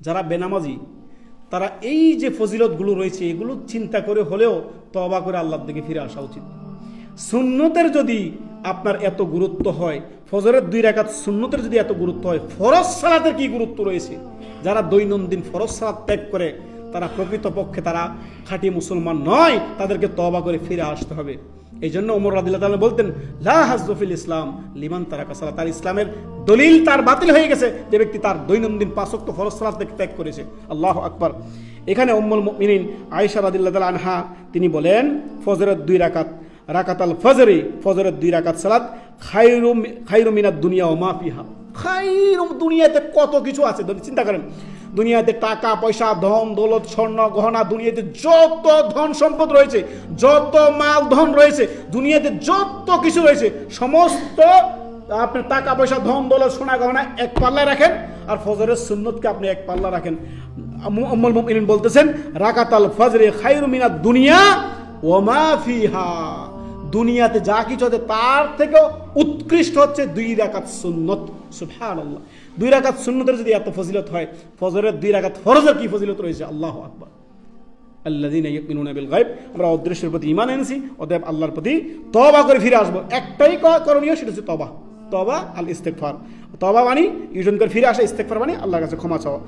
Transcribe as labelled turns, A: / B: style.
A: যারা বেনামাজি, তারা এই যে ফজিলতগুলো রয়েছে, এগুলো চিন্তা করে হলেও তবা করে আল্লাহর দিকে ফিরে আসা উচিত। সুন্নতের যদি আপনার এত গুরুত্ব হয়, ফজরের দুই রাকাত সুন্নতের যদি এত গুরুত্ব হয়, ফরজ সালাতের কি গুরুত্ব রয়েছে? যারা দৈনন্দিন ফরজ সালাত ত্যাগ করে তারা প্রকৃতপক্ষে তারা খাঁটি মুসলমান নয়, তাদেরকে তবা করে ফিরে আসতে হবে। এই জন্য ওমর রাদিল্লাহ তাআলা বলতেন, লা হাজফিল ইসলাম, লিমান তারা কাসালা তার ইসলামের দলিল তার বাতিল হয়ে গেছে, যে ব্যক্তি তার দৈনন্দিন পাঁচক্ত থেকে ত্যাগ করেছে। আল্লাহ আকবার। এখানে উম্মুল মুমিনিন আয়েশা রাদিল্লাহ আনহা, তিনি বলেন, ফজরের দুই রাকাত রাকাত আল ফজরে, ফজরের দুই রাকাত সালাত খাইরু খাইরু মিনাদ দুনিয়া ও মা ফিহা। খাইরু দুনিয়াতে কত কিছু আছে চিন্তা করেন। দুনিয়াতে টাকা, পয়সা, ধন, দৌলত, স্বর্ণ, গহনা, দুনিয়াতে যত ধন সম্পদ রয়েছে, যত মাল, ধন রয়েছে, দুনিয়াতে যত কিছু রয়েছে, সমস্ত আপনি টাকা, পয়সা, ধন, দৌলত, সোনা, গহনা এক পাল্লায় রাখেন আর ফজরের সুন্নতকে আপনি এক পাল্লা রাখেন। আম্মুল মুমিনিন বলতেছেন, রাকাতাল ফজরে মিনাদ দুনিয়া ওমা ফিহা। দুনিয়াতে যা কিছু আছে, তার থেকেও উৎকৃষ্ট হচ্ছে দুই রাকাত সুন্নত। সুবহানাল্লাহ। দুই রাকাত সুন্নতের যদি এত ফজিলত হয়, ফজরের দুই রাকাত ফরজের কি ফজিলত রয়েছে? আল্লাহ আকবার। ইউমিনুনা বিল গায়ব। আমরা অদৃশ্যের প্রতি ঈমান এনেছি, অতএব আল্লাহর প্রতি তওবা করে ফিরে আসব। একটাই করণীয়, সেটা হচ্ছে তওবা। তওবা আল ইস্তেগফার তওবা মানে ইউজন করে ফিরে আসা, ইস্তেগফার মানে আল্লাহর কাছে ক্ষমা চাওয়া।